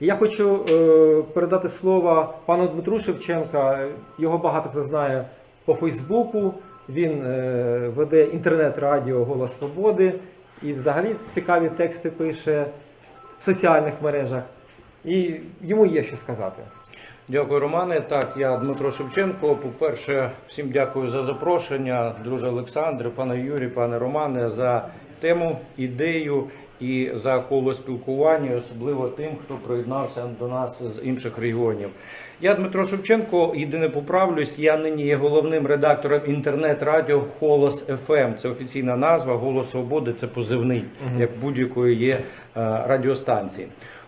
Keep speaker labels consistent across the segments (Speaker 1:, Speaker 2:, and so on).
Speaker 1: І я хочу е, передати слово пану Дмитру Шевченка. Його багато хто знає по Фейсбуку. Він е, веде інтернет-радіо Голос Свободи і взагалі цікаві тексти пише в соціальних мережах. І йому є що сказати.
Speaker 2: Дякую, Романе. Так, я Дмитро Шевченко. По-перше, всім дякую за запрошення, друже Олександре, пане Юрій, пане Романе, за тему, ідею і за коло спілкування, особливо тим, хто приєднався до нас з інших регіонів. Я Дмитро Шевченко, єдине поправлюсь. Я нині є головним редактором інтернет-радіо Голос ФМ. Це офіційна назва Голос Свободи. Це позивний, як будь-якої є е, радіостанції.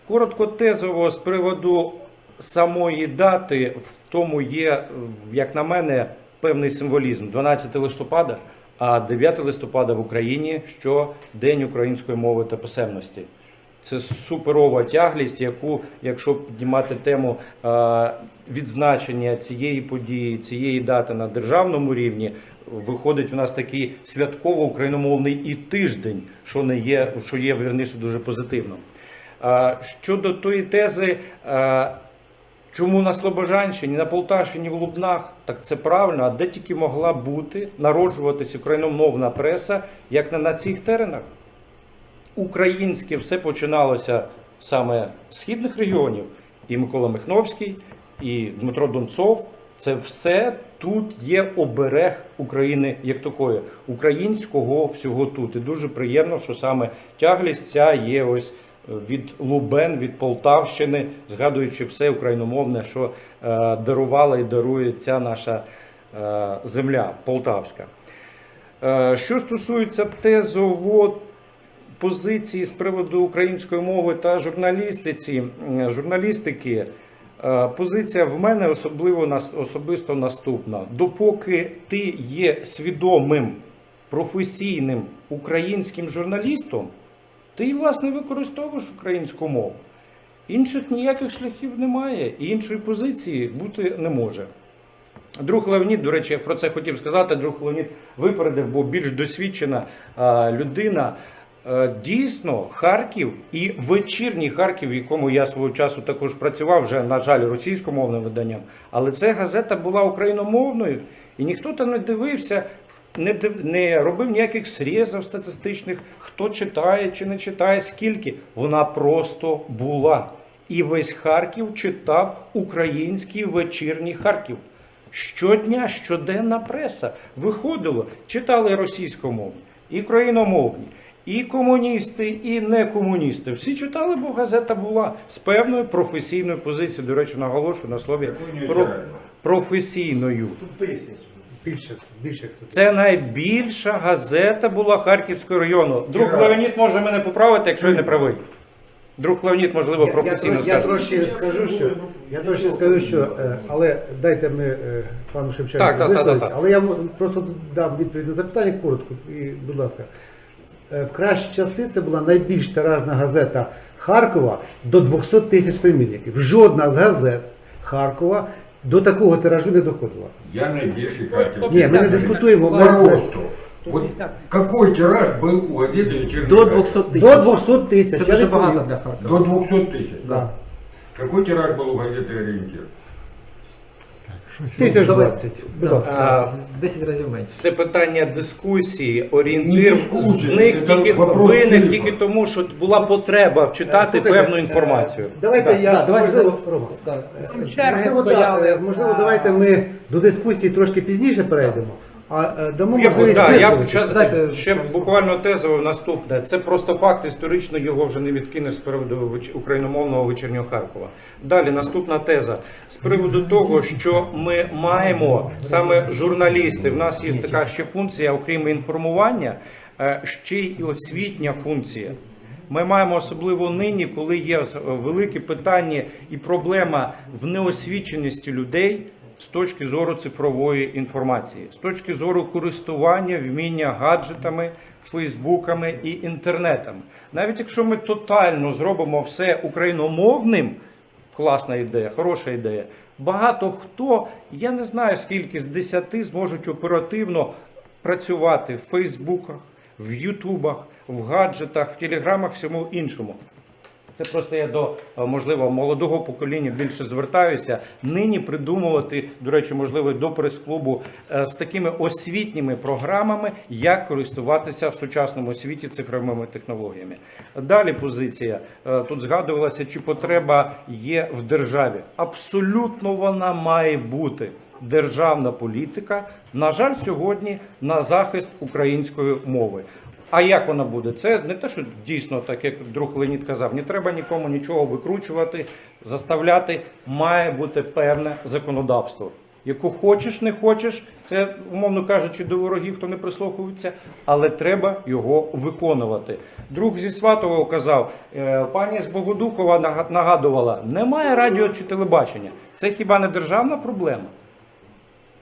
Speaker 2: Коротко тезово з приводу самої дати, в тому є, як на мене, певний символізм. 12 листопада, а 9 листопада в Україні що День української мови та писемності. Це суперова тяглість, яку, якщо піднімати тему відзначення цієї події, цієї дати на державному рівні, виходить у нас такий святково-україномовний і тиждень, що не є, що є вірніше дуже позитивно. Щодо тої тези, чому на Слобожанщині, на Полтавщині, в Лубнах, так це правильно, а де тільки могла бути народжуватись україномовна преса, як не на цих теренах? Українське все починалося саме з східних регіонів. І Микола Михновський, і Дмитро Донцов. Це все тут є оберег України як такої, українського всього тут. І дуже приємно, що саме тяглість ця є ось від Лубен, від Полтавщини, згадуючи все україномовне, що е, дарувала і дарує ця наша е, земля полтавська. Е, що стосується тезово позиції з приводу української мови та журналістиці, журналістики, позиція в мене особливо особисто наступна. Допоки ти є свідомим професійним українським журналістом, ти власне використовуєш українську мову. Інших ніяких шляхів немає, і іншої позиції бути не може. Друг Леонід, до речі, я про це хотів сказати. Друг Леонід випередив, бо більш досвідчена людина. Дійсно, Харків і вечірній Харків, в якому я свого часу також працював, вже, на жаль, російськомовним виданням. Але ця газета була україномовною, і ніхто там не дивився, не, не робив ніяких срізів статистичних, хто читає чи не читає, скільки. Вона просто була. І весь Харків читав український вечірній Харків. Щодня, щоденна преса виходила, читали російськомовні, і україномовні, і комуністи, і некомуністи. Всі читали, бо газета була з певною професійною позицією. До речі, наголошую на слові про професійною.
Speaker 3: Більше, більше.
Speaker 2: Це найбільша газета була Харківського району. Друг
Speaker 3: Тираж.
Speaker 2: Леонід може мене поправити, якщо я не правий. Друг Леонід, можливо,
Speaker 3: Я, я,
Speaker 2: професійно
Speaker 3: я
Speaker 2: скаже.
Speaker 3: трошки скажу, що я трошки скажу, що е, але дайте ми е, пану Шевченку
Speaker 2: Так, так, так,
Speaker 3: висловитися.
Speaker 2: так, так.
Speaker 3: Але я м- просто дам відповідь на запитання коротко. І, будь ласка, Е, в кращі часи це була найбільш тиражна газета Харкова до 200 тисяч примірників. Жодна з газет Харкова до такого тиражу не доходила.
Speaker 4: Я найбільший Харків.
Speaker 3: Ні, ми не дискутуємо.
Speaker 4: По
Speaker 3: Ми,
Speaker 4: росту. Вот какой тираж был у газеты «Вечерний
Speaker 1: До
Speaker 4: Харьков»?
Speaker 1: 200 тисяч.
Speaker 3: до 200 тисяч.
Speaker 1: Це
Speaker 3: Я
Speaker 1: дуже
Speaker 3: відповів.
Speaker 1: багато для Харкова.
Speaker 4: До 200 тысяч.
Speaker 3: Да.
Speaker 4: Какой тираж был у газеты «Ориентир»?
Speaker 3: Тисяч
Speaker 1: Давай.
Speaker 3: 20. Будь ласка.
Speaker 2: А,
Speaker 1: 10 разів менше.
Speaker 2: Це питання дискусії, орієнтир
Speaker 4: Ні, дискусії,
Speaker 2: зник
Speaker 4: це
Speaker 2: тільки
Speaker 4: вопрос
Speaker 2: виник
Speaker 4: цифр.
Speaker 2: тільки тому, що була потреба вчитати
Speaker 3: Слухайте,
Speaker 2: певну інформацію.
Speaker 3: е, Давайте я
Speaker 1: да, давайте
Speaker 3: можливо,
Speaker 1: зараз-
Speaker 3: Рома,
Speaker 1: Так.
Speaker 3: можливо, да, е, можливо, давайте ми до дискусії трошки пізніше перейдемо, а е, дамо
Speaker 2: Я,
Speaker 3: можливість
Speaker 2: да, я
Speaker 3: висловитися.
Speaker 2: час-
Speaker 1: Дайте-
Speaker 2: ще буквально тезово наступне. Це просто факт історично, його вже не відкинеш з приводу україномовного вечірнього Харкова. Далі наступна теза з приводу того, що ми маємо саме журналісти. В нас є така ще функція, окрім інформування, е, ще й освітня функція. Ми маємо особливо нині, коли є велике питання і проблема в неосвіченості людей з точки зору цифрової інформації, з точки зору користування, вміння гаджетами, фейсбуками і інтернетами. Навіть якщо ми тотально зробимо все україномовним, класна ідея, хороша ідея. Багато хто, я не знаю скільки з десяти зможуть оперативно працювати в Фейсбуках, в Ютубах, в гаджетах, в телеграмах, всьому іншому. Це просто я до е, можливо молодого покоління більше звертаюся. Нині придумувати, до речі, можливо, до прес-клубу е, з такими освітніми програмами, як користуватися в сучасному світі цифровими технологіями. Далі позиція Е, тут згадувалася, чи потреба є в державі. Абсолютно вона має бути. Державна політика, на жаль, сьогодні на захист української мови. А як вона буде? Це не те, що дійсно, так як друг Леонід казав, не треба нікому нічого викручувати, заставляти. Має бути певне законодавство. Яку хочеш, не хочеш, це, умовно кажучи, до ворогів, хто не прислуховується, але треба його виконувати. Друг зі Сватового казав, е, пані з Богодухова нага- нагадувала, немає радіо чи телебачення. Це хіба не державна проблема?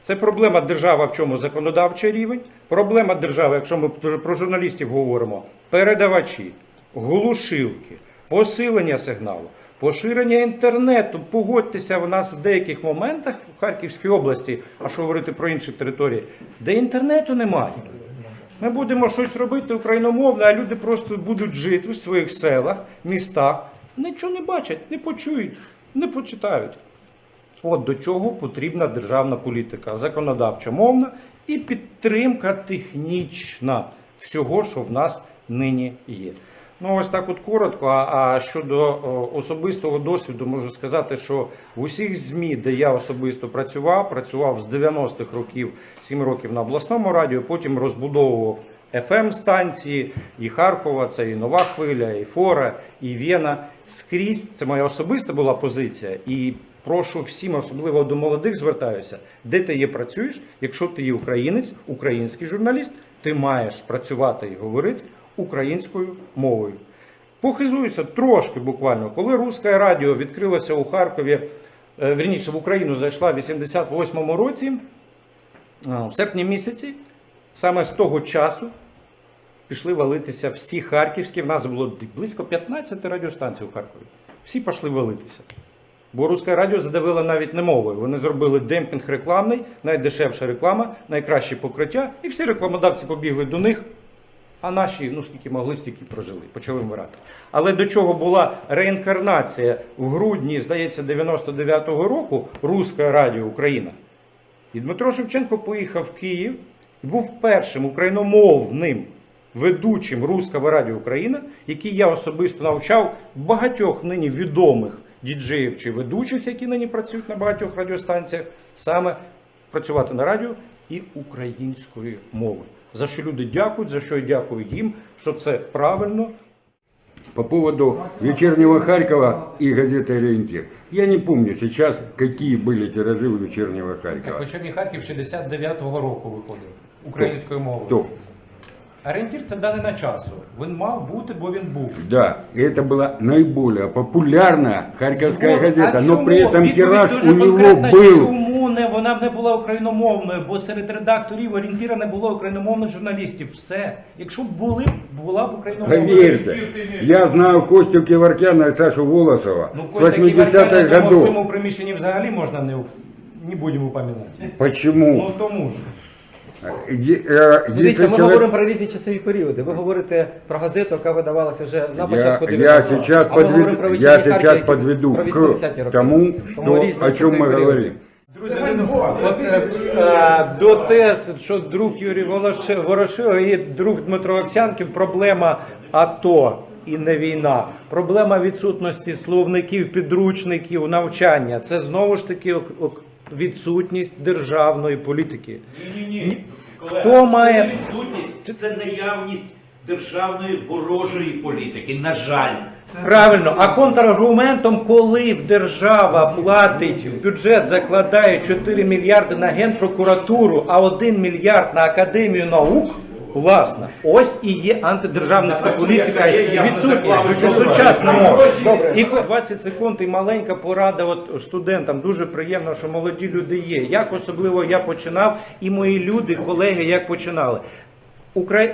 Speaker 2: Це проблема держави в чому законодавчий рівень. Проблема держави, якщо ми про журналістів говоримо, передавачі, глушилки, посилення сигналу, поширення інтернету. Погодьтеся, в нас в деяких моментах в Харківській області, а що говорити про інші території, де інтернету немає. Ми будемо щось робити україномовне, а люди просто будуть жити в своїх селах, містах, нічого не бачать, не почують, не почитають. От до чого потрібна державна політика, законодавча, мовна і підтримка технічна всього, що в нас нині є. Ну, ось так от коротко. А, щодо особистого досвіду, можу сказати, що в усіх ЗМІ, де я особисто працював, працював з 90-х років 7 років на обласному радіо, потім розбудовував fm станції і Харкова, це і Нова Хвиля, і Фора, і Вена. Скрізь це моя особиста була позиція. І прошу всім, особливо до молодих, звертаюся, де ти є працюєш, якщо ти є українець, український журналіст, ти маєш працювати і говорити українською мовою. Похизуюся трошки буквально, коли Руське радіо відкрилося у Харкові, е, вірніше в Україну зайшла в 88-му році, в серпні місяці, саме з того часу пішли валитися всі харківські. В нас було близько 15 радіостанцій у Харкові. Всі пішли валитися. Бо Руське радіо задавило навіть не мовою. Вони зробили демпінг рекламний, найдешевша реклама, найкраще покриття, і всі рекламодавці побігли до них. А наші, ну скільки могли, стільки прожили, почали вмирати. Але до чого була реінкарнація в грудні, здається, 99-го року Руське Радіо Україна. І Дмитро Шевченко поїхав в Київ і був першим україномовним ведучим Руського Радіо Україна, який я особисто навчав багатьох нині відомих діджеїв чи ведучих, які нині працюють на багатьох радіостанціях, саме працювати на радіо і українською мовою. За що люди дякують, за що я дякую їм, що це правильно,
Speaker 4: По поводу вечернего Харькова и газеты «Ориентир». Я не помню сейчас, какие были тиражи у вечернего Харькова.
Speaker 2: Вечірній Харків 69-го року виходив українською мовою. Орієнтір це данина часу. Він мав бути, бо він був.
Speaker 4: Да, и это была наиболее популярная харьковская
Speaker 2: Вот,
Speaker 4: газета,
Speaker 2: а
Speaker 4: но
Speaker 2: чому?
Speaker 4: при этом
Speaker 2: Відповідь
Speaker 4: тираж
Speaker 2: дуже
Speaker 4: у него
Speaker 2: конкретна,
Speaker 4: был.
Speaker 2: Чому не вона б не була україномовною? Бо серед редакторів орієнтіра не було україномовних журналістів. Все. Якщо б були, була б україномовна.
Speaker 4: Поверьте, я знаю Костю Киваркяна и Сашу Волосова
Speaker 2: Ну,
Speaker 4: с
Speaker 2: Костя
Speaker 4: 80-х
Speaker 2: Ківаркяна, думаю, в
Speaker 4: годов.
Speaker 2: цьому приміщенні взагалі можна не, не будемо упоминати.
Speaker 4: Почему?
Speaker 2: Ну тому ж.
Speaker 4: Е-
Speaker 1: Дивіться, ми
Speaker 4: человек...
Speaker 1: говоримо про різні часові періоди. Ви говорите про газету, яка видавалася вже на початку
Speaker 4: я
Speaker 1: 90-х.
Speaker 4: сейчас,
Speaker 1: а ми говоримо про
Speaker 4: подведу, я
Speaker 1: який
Speaker 4: подведу к
Speaker 1: 80-ті роки.
Speaker 4: тому,
Speaker 1: Тому
Speaker 4: что, о чем
Speaker 1: часові
Speaker 4: мы
Speaker 1: періоди.
Speaker 4: говорим.
Speaker 2: Друзі, от, е, е, до тез, що друг Юрій Волош- Ворошилов і друг Дмитро Овсянків, проблема АТО і не війна. Проблема відсутності словників, підручників, навчання. Це знову ж таки відсутність державної політики.
Speaker 5: Ні-ні-ні.
Speaker 2: Хто має-
Speaker 5: не відсутність, це наявність державної ворожої політики. На жаль.
Speaker 2: Правильно, а контраргументом, коли в держава платить в бюджет, закладає 4 мільярди на генпрокуратуру, а 1 мільярд на академію наук. Власне, ось і є антидержавницька політика відсутня. Це сучасна мова. І 20 секунд і маленька порада от студентам. Дуже приємно, що молоді люди є. Як особливо я починав, і мої люди, колеги, як починали.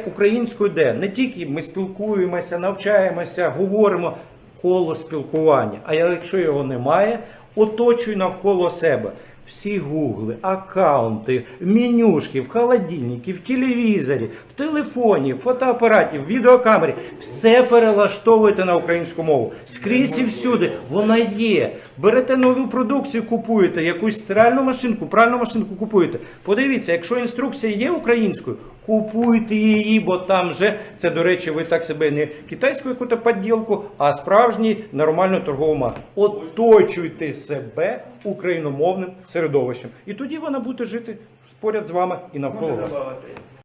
Speaker 2: Українською де не тільки ми спілкуємося, навчаємося, говоримо коло спілкування. А якщо його немає, оточуй навколо себе. Всі гугли, аккаунти, менюшки, в холодильнику, в телевізорі, в телефоні, в фотоапараті, в відеокамері. Все перелаштовуєте на українську мову. Скрізь і всюди. Вона є. Берете нову продукцію, купуєте, якусь стиральну машинку, пральну машинку купуєте. Подивіться, якщо інструкція є українською, купуйте її, бо там вже це, до речі, ви так себе не китайську якусь подділку, а справжній нормальну торгову марку. Оточуйте себе україномовним середовищем. І тоді вона буде жити поряд з вами і навколо вас.